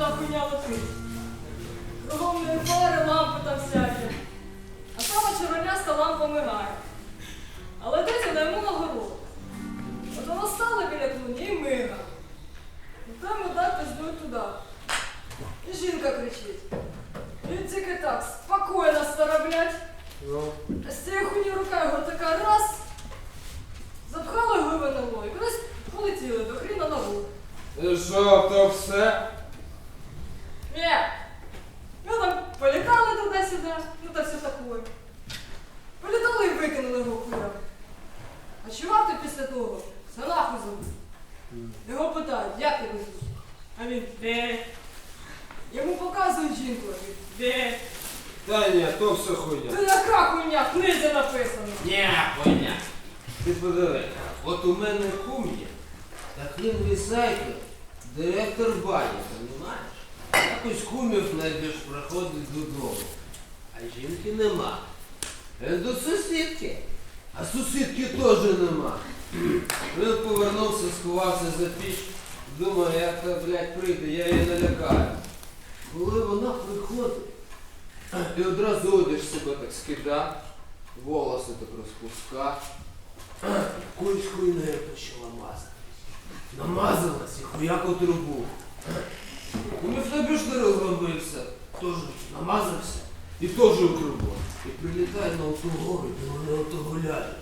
та хуйня летить. Кругом не фари, лампи та всякі. А сама червоняста лампа мигає. Але дитя вона йому на город. От вона стала біля клуні і мига. Там удар пиздує туди. І жінка кричить. Він тільки так, спокійно стара, блядь. Ну, А з цієї хуйні рука його така раз, запхала його винило і кудись полетіли до хріна на руку. і що, то все? Ні. Ну там політали туди-сюди, ну та все таке. Політали і викинули його курям. А чувак ти після того? Це нахуй забув. Його звуть? А він де? Йому показують жінку, де? Та ні, то все хуйня. Це яка хуйня, в книзі написано. Ні, хуйня. Ти подиви, от у мене кум є, так він ресайкл, директор бані, розумієш? Якось кумів знайдеш, приходить додому. А жінки нема. Е, До сусідки. А сусідки теж нема. Він повернувся, сховався за піч, думає, як та, блядь, прийде, я її налякаю. Коли вона приходить, і одразу одяж себе так скида, волоси так розпуска, якоюсь хуйнею почала мазати. Намазалась і хуяк у трубу. Ну в тобі ж не розробився, теж намазався і теж у трубу. І прилітає на оту гору, і вони ото гуляють.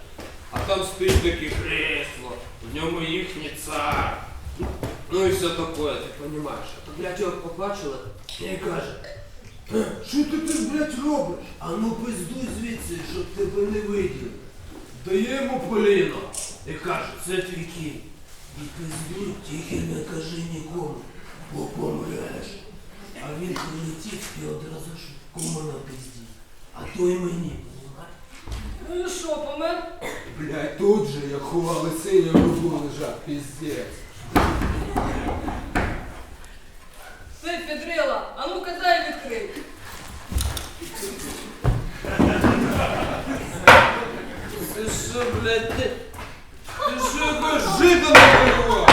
А там стоїть таке кресло, в ньому їхній цар. Ну і все таке, ти розумієш. А то, блядь, його побачила і каже, «Е, що ти тут, блядь, робиш? А ну пиздуй звідси, щоб тебе не виділи. Дає йому поліно і каже, це твій кінь. І пиздуй, тільки не кажи нікому, бо помреш. А він прилетів і одразу ж кому на пизді. А то й мені, понімаєш? Ну і що, помер? Блядь, тут же, як ховали синю руку лежав, піздець. Ти підрила, а ну-ка дай відкрий. Ти що, блядь, ти? Ти що якось жити не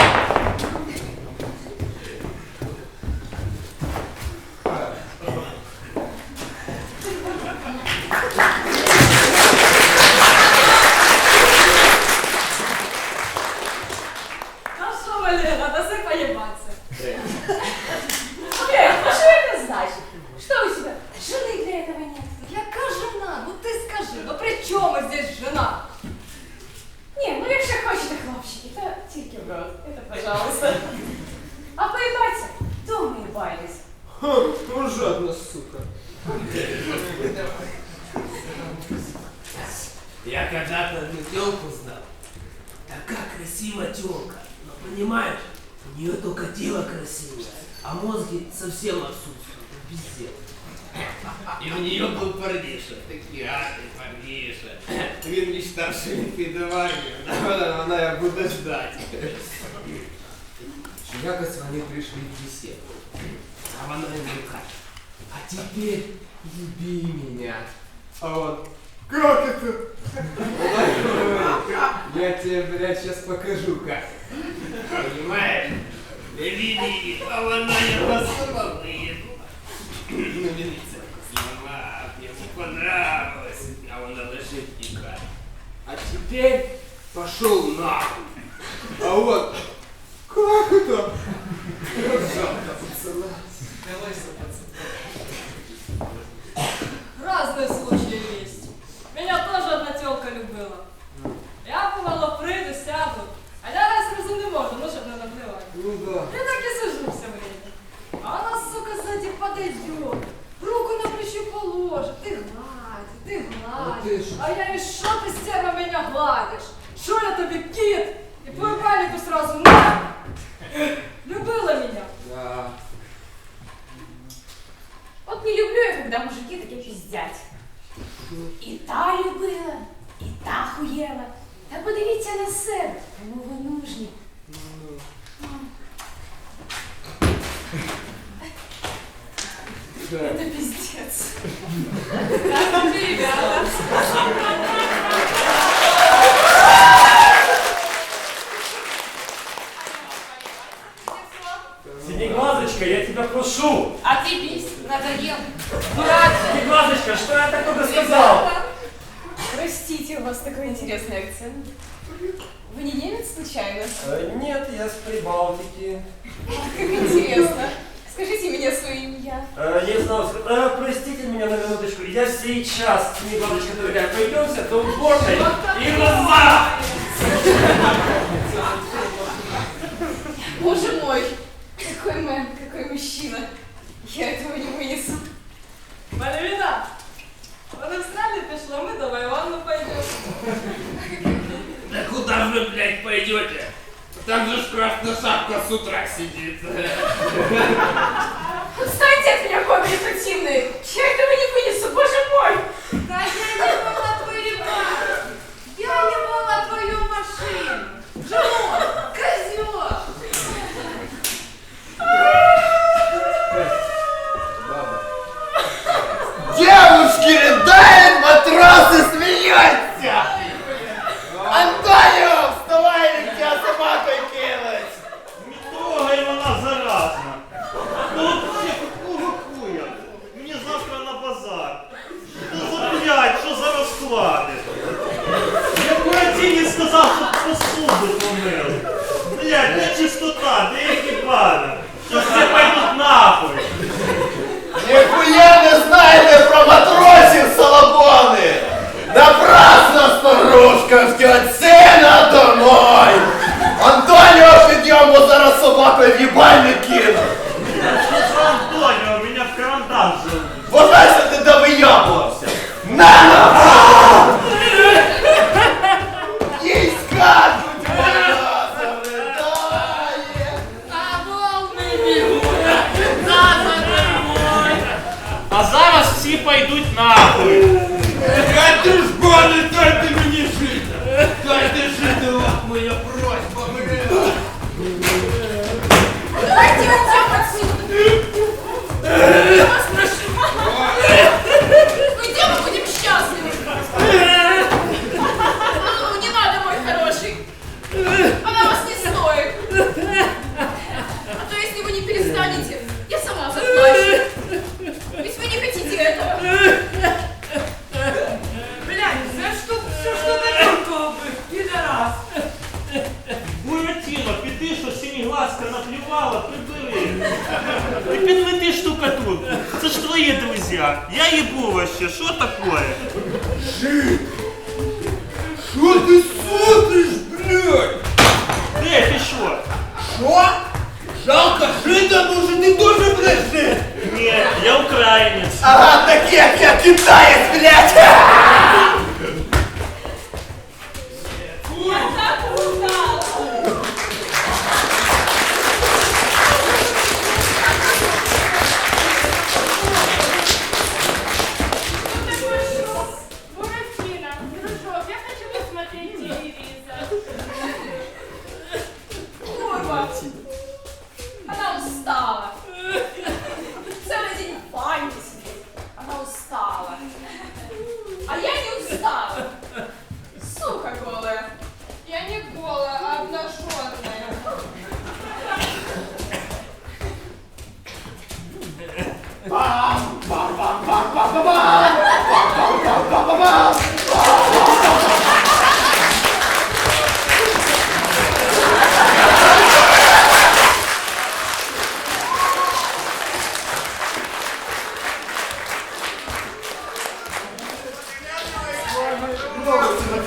було? А що, Валера, даси поебаться. Олег, а что это значит? Что у тебя? Жены для этого нет. Яка жена? Ну ти скажи, ну при чому здесь жена? Не, ну якщо хочете хлопчики, то тільки в рот. Это пожалуйста. А поїбаться, то ми їбались. Ха, ну жадна сука. Я когда-то одну телку знал. Такая красивая телка. Но понимаешь, у нее только тело красивое, а мозги совсем отсутствуют. Ну, Пиздец. И у нее был парниша, такий гарний парниша. Він мечтав, що він піде в армію, вона, вона я буду ждати. Що якось вони прийшли в беседу. А вона йому каже, А теперь люби меня. А он, как это? Она говорит, Я тебе, блядь, сейчас покажу как. Понимаешь? Не види, а вона його сама виїбла. Ну, він це зламав, йому понравилось, а вона лежить і каже. А теперь пошел нахуй. А он, как это? Жалко пацана. Сзади Что я такого сказал? Простите, у вас такой интересный акцент. Вы не немец случайно? Э, Нет, я с Прибалтики. Как интересно. Скажите мне свое имя. Э, Не знал, э, простите меня на минуточку. Я сейчас, Синеглазочка, дорогая, пойдемте до уборной и назад. Боже мой, какой мэн, какой мужчина. Я этого не вынесу. Мальвіна, вони нами пішли, ми до Вайвану пойдемо. Да куда же вы, блядь, пойдете? Там же ж красная шапка с утра сидит. Отстаньте от меня, кобри противные. Я этого не вынесу, боже мой. Та всі пойдуть нахуй. Хай дружбани, дайте мені жити! Дайте жити, от моя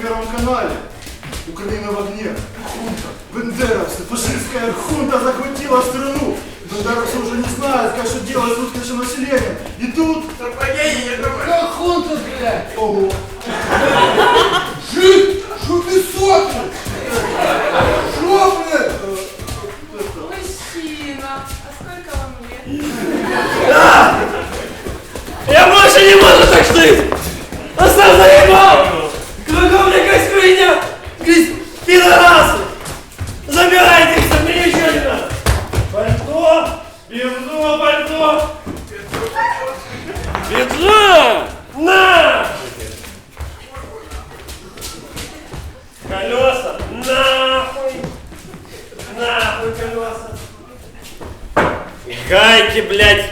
Первом канале. Украина в огне. Хунта. Бендеровцы. Фашистская хунта захватила страну. Бендеровцы уже не знают, как что делать с русским населением. И тут... Как хунта, блядь! Ого. Жид, що ти смотриш? Блядь,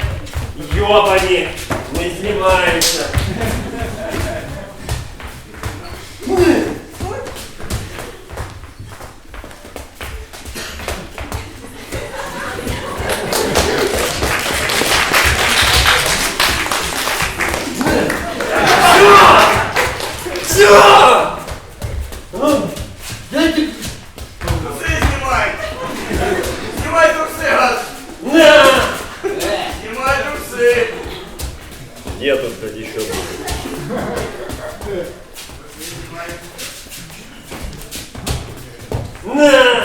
На!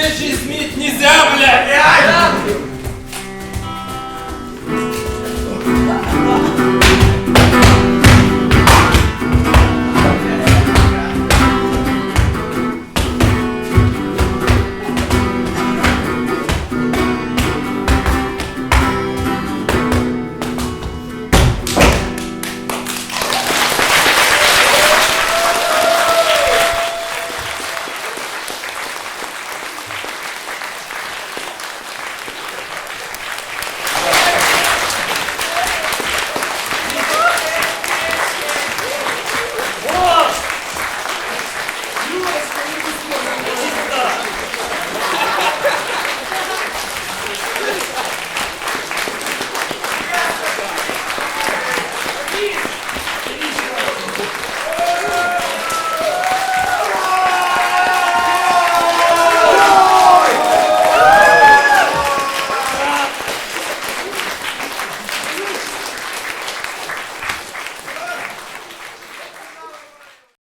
This is